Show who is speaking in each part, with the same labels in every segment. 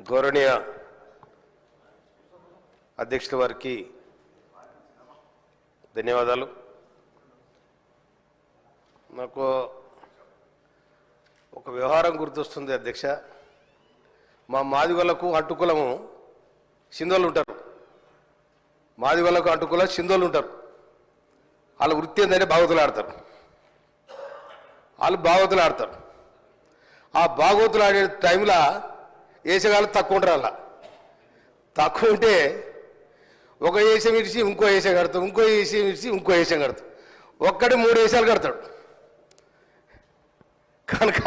Speaker 1: గౌరవనీయ అధ్యక్షుల వారికి ధన్యవాదాలు. నాకు ఒక వ్యవహారం గుర్తొస్తుంది అధ్యక్ష. మా మాదిగలకు అట్టుకులము సింధోళ్ళు ఉంటారు. మాదిగలకు అట్టుకుల సింధోళ్ళు ఉంటారు. వాళ్ళ వృత్తి ఏంటంటే భాగవతులు ఆడతారు. వాళ్ళు భాగవతులు ఆడతారు. ఆ భాగవతులు ఆడే టైంలో వేసేగాళ్ళు తక్కువ ఉంటారు అలా. తక్కువ ఉంటే ఒక వేషం ఇడిచి ఇంకో వేషం కడతాం ఇంకో వేషం ఇడిచి ఇంకో వేషం కడతాం ఒక్కటి మూడు వేషాలు కడతాడు. కనుక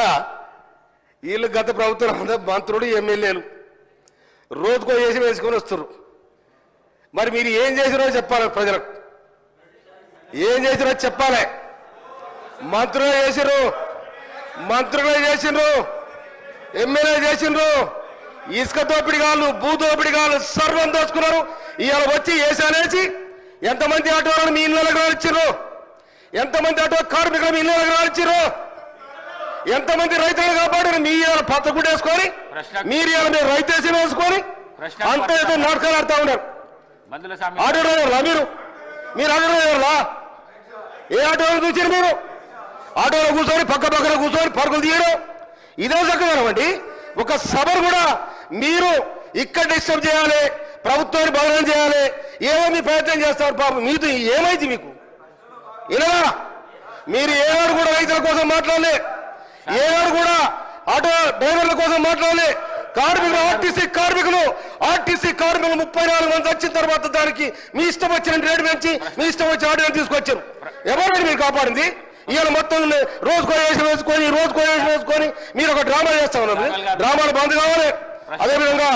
Speaker 1: వీళ్ళు గత ప్రభుత్వం అంతా మంత్రులు ఎమ్మెల్యేలు రోజుకో వేషం వేసుకొని వస్తారు మరి మీరు ఏం చేసినో చెప్పాలి ప్రజలకు. ఏం చేసినో చెప్పాలి. మంత్రులు చేసిర్రు. మంత్రులు చేసిండ్రు ఎమ్మెల్యే చేసిండ్రు ఇసుక దోపిడి కాళ్ళు భూ దోపిడి కాళ్ళు సర్వం దోచుకున్నారు ఇవాళ వచ్చి ఏసానేసి ఎంతమంది ఆటోలను మీ ఇళ్ళకి రానిచ్చారు ఎంతమంది ఆటో కార్మికులు మీ ఇళ్ళకి రానిచ్చారు ఎంతమంది రైతులను కాపాడారు? మీ ఇవాళ పచ్చ గుడ్డ వేసుకొని
Speaker 2: ప్రశ్న-
Speaker 1: మీరు ఇవాళ మీరు రైతేసి వేసుకొని అంత ఏదో నాటకాలు ఆడుతా ఉన్నారు. ఆటో డ్రైవర్లా మీరు? మీరు ఆటో డ్రైవర్లా? ఏ ఆటోలో చూసారు మీరు? ఆటోలో కూర్చొని పక్క పక్కన కూర్చొని పరుగులు తీయడం. ఇదే చక్కదనం అండి ఒక సభను కూడా మీరు ఇక్కడ డిస్టర్బ్ చేయాలి ప్రభుత్వాన్ని బదనం చేయాలి ఏమో మీ ప్రయత్నం చేస్తారు పాపం. మీతో ఏమైంది మీకు? ఇలా మీరు ఏనాడు కూడా రైతుల కోసం మాట్లాడలే. ఏనాడు కూడా ఆటో డ్రైవర్ల కోసం మాట్లాడలే. కార్మికులు ఆర్టీసీ కార్మికులు ఆర్టీసీ కార్మికులు ముప్పై నాలుగు మంది వచ్చిన తర్వాత దానికి మీ ఇష్టం వచ్చిన రేటు పెంచి మీ ఇష్టం వచ్చిన ఆటో తీసుకొచ్చారు. ఎవరండి మీరు కాపాడింది? ఇవాళ మొత్తం రోజుకో వేసి వేసుకొని రోజుకో వేసి వేసుకొని మీరు ఒక డ్రామా చేస్తా ఉన్నారు. డ్రామాలు బంద్ కావాలి. అదేవిధంగా